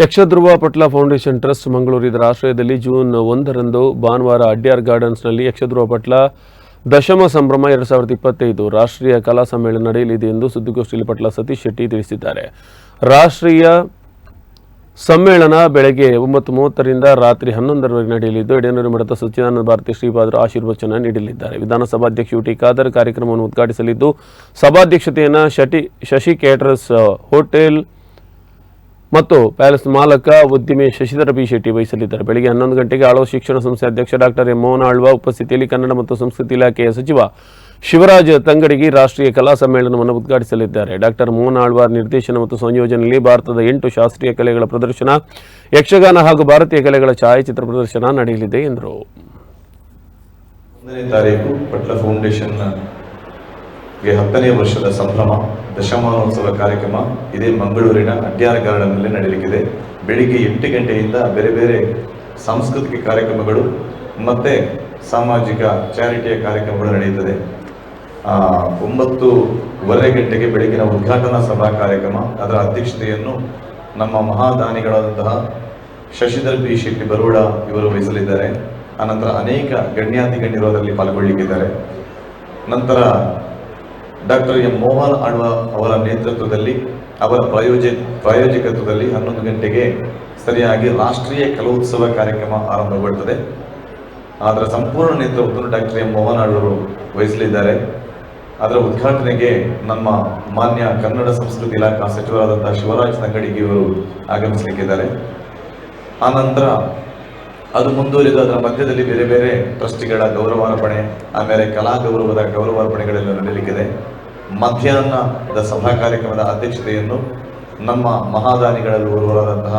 Yakshadhruva Patla foundation trust Mangaluru ಇದರ ಆಶ್ರಯದಲ್ಲಿ June ಒಂದರಂದು ಭಾನುವಾರ ಅಡ್ಯಾರ್ ಗಾರ್ಡನ್ಸ್ನಲ್ಲಿ ಯಕ್ಷಧ್ರುವ ಪಟ್ಲ ದಶಮ ಸಂಭ್ರಮ ಎರಡು ಸಾವಿರದ ಇಪ್ಪತ್ತೈದು ರಾಷ್ಟ್ರೀಯ ಕಲಾ ಸಮ್ಮೇಳನ ನಡೆಯಲಿದೆ ಎಂದು ಸುದ್ದಿಗೋಷ್ಠಿಯಲ್ಲಿ ಪಟ್ಲ ಸತೀಶ್ ಶೆಟ್ಟಿ ತಿಳಿಸಿದ್ದಾರೆ. ರಾಷ್ಟ್ರೀಯ ಸಮ್ಮೇಳನ ಬೆಳಗ್ಗೆ ಒಂಬತ್ತು ಮೂವತ್ತರಿಂದ ರಾತ್ರಿ ಹನ್ನೊಂದರವರೆಗೆ ನಡೆಯಲಿದ್ದು, ಎಡೆನೂರು ಮಠದ ಸಚ್ಚಿದಾನಂದ ಭಾರತಿ ಶ್ರೀಪಾದರು ಆಶೀರ್ವಚನ ನೀಡಲಿದ್ದಾರೆ. ವಿಧಾನಸಭಾಧ್ಯಕ್ಷ ಯುಟಿ ಖಾದರ್ ಕಾರ್ಯಕ್ರಮವನ್ನು ಉದ್ಘಾಟಿಸಲಿದ್ದು, ಸಭಾಧ್ಯಕ್ಷತೆಯನ್ನು ಶಟಿ ಶಶಿ ಕೇಟರಸ್ ಹೋಟೆಲ್ ಮತ್ತು ಪ್ಯಾಲೇಸ್ ಮಾಲಕ ಉದ್ದಿಮೆ ಶಶಿಧರ ಬಿ ಶೆಟ್ಟಿ ವಹಿಸಲಿದ್ದಾರೆ. ಬೆಳಗ್ಗೆ ಹನ್ನೊಂದು ಗಂಟೆಗೆ ಆಳ್ವ ಶಿಕ್ಷಣ ಸಂಸ್ಥೆ ಅಧ್ಯಕ್ಷ ಡಾಕ್ಟರ್ ಎಂ ಮೋಹನ್ ಆಳ್ವ ಉಪಸ್ಥಿತಿಯಲ್ಲಿ ಕನ್ನಡ ಮತ್ತು ಸಂಸ್ಕೃತಿ ಇಲಾಖೆಯ ಸಚಿವ ಶಿವರಾಜ್ ತಂಗಡಿಗಿ ರಾಷ್ಟ್ರೀಯ ಕಲಾ ಸಮ್ಮೇಳನವನ್ನು ಉದ್ಘಾಟಿಸಲಿದ್ದಾರೆ. ಡಾಕ್ಟರ್ ಮೋಹನ್ ಆಳ್ವಾರ್ ನಿರ್ದೇಶನ ಮತ್ತು ಸಂಯೋಜನೆಯಲ್ಲಿ ಭಾರತದ ಎಂಟು ಶಾಸ್ತ್ರೀಯ ಕಲೆಗಳ ಪ್ರದರ್ಶನ, ಯಕ್ಷಗಾನ ಹಾಗೂ ಭಾರತೀಯ ಕಲೆಗಳ ಛಾಯಾಚಿತ್ರ ಪ್ರದರ್ಶನ ನಡೆಯಲಿದೆ ಎಂದರು ಒಂದನೇ ತಾರೀಕು ಪಟ್ಲ ಫೌಂಡೇಶನ್ ಗೆ ಹತ್ತನೇ ವರ್ಷದ ಸಂಭ್ರಮ, ದಶಮಾನೋತ್ಸವ ಕಾರ್ಯಕ್ರಮ ಇದೇ ಮಂಗಳೂರಿನ ಅಡ್ಯಾರ ಗಾರ್ಡನ್ನಲ್ಲಿ ನಡೆಯಲಿಕ್ಕಿದೆ ಬೆಳಿಗ್ಗೆ ಎಂಟು ಗಂಟೆಯಿಂದ ಬೇರೆ ಬೇರೆ ಸಾಂಸ್ಕೃತಿಕ ಕಾರ್ಯಕ್ರಮಗಳು ಮತ್ತು ಸಾಮಾಜಿಕ ಚಾರಿಟಿಯ ಕಾರ್ಯಕ್ರಮಗಳು ನಡೆಯುತ್ತದೆ. ಒಂಬತ್ತೂವರೆ ಗಂಟೆಗೆ ಬೆಳಗಿನ ಉದ್ಘಾಟನಾ ಸಭಾ ಕಾರ್ಯಕ್ರಮ, ಅದರ ಅಧ್ಯಕ್ಷತೆಯನ್ನು ನಮ್ಮ ಮಹಾದಾನಿಗಳಾದಂತಹ ಶಶಿಧರ್ ಬಿ. ಶೆಟ್ಟಿ ಬರೋಡ ಇವರು ವಹಿಸಲಿದ್ದಾರೆ. ಅನಂತರ ಅನೇಕ ಗಣ್ಯಾತಿ ಗಣ್ಯರು ಅದರಲ್ಲಿ ಪಾಲ್ಗೊಳ್ಳಿಕ್ಕಿದ್ದಾರೆ. ನಂತರ ಡಾಕ್ಟರ್ ಎಂ ಮೋಹನ್ ಅಣ್ವ ಅವರ ನೇತೃತ್ವದಲ್ಲಿ, ಅವರ ಪ್ರಾಯೋಜ, ಪ್ರಾಯೋಜಕತ್ವದಲ್ಲಿ ಹನ್ನೊಂದು ಗಂಟೆಗೆ ಸರಿಯಾಗಿ ರಾಷ್ಟ್ರೀಯ ಕಲೋತ್ಸವ ಕಾರ್ಯಕ್ರಮ ಆರಂಭಗೊಳ್ಳುತ್ತದೆ. ಅದರ ಸಂಪೂರ್ಣ ನೇತೃತ್ವವನ್ನು ಡಾಕ್ಟರ್ ಎಂ ಮೋಹನ್ ಆಳ್ವರು ವಹಿಸಲಿದ್ದಾರೆ. ಅದರ ಉದ್ಘಾಟನೆಗೆ ನಮ್ಮ ಮಾನ್ಯ ಕನ್ನಡ ಸಂಸ್ಕೃತಿ ಇಲಾಖಾ ಸಚಿವರಾದಂತಹ ಶಿವರಾಜ್ ತಂಗಡಿಗೆ ಇವರು ಆಗಮಿಸಲಿಕ್ಕಿದ್ದಾರೆ. ಆನಂತರ ಅದು ಮುಂದುವರಿದು ಅದರ ಮಧ್ಯದಲ್ಲಿ ಬೇರೆ ಬೇರೆ ಟ್ರಸ್ಟಿಗಳ ಗೌರವಾರ್ಪಣೆ, ಆಮೇಲೆ ಕಲಾ ಗೌರವದ ಗೌರವಾರ್ಪಣೆಗಳೆಲ್ಲ ನಡೆಯಲಿಕ್ಕಿದೆ ಮಧ್ಯಾಹ್ನದ ಸಭಾ ಕಾರ್ಯಕ್ರಮದ ಅಧ್ಯಕ್ಷತೆಯನ್ನು ನಮ್ಮ ಮಹಾದಾನಿಗಳಲ್ಲಿ ಓರ್ವರಾದಂತಹ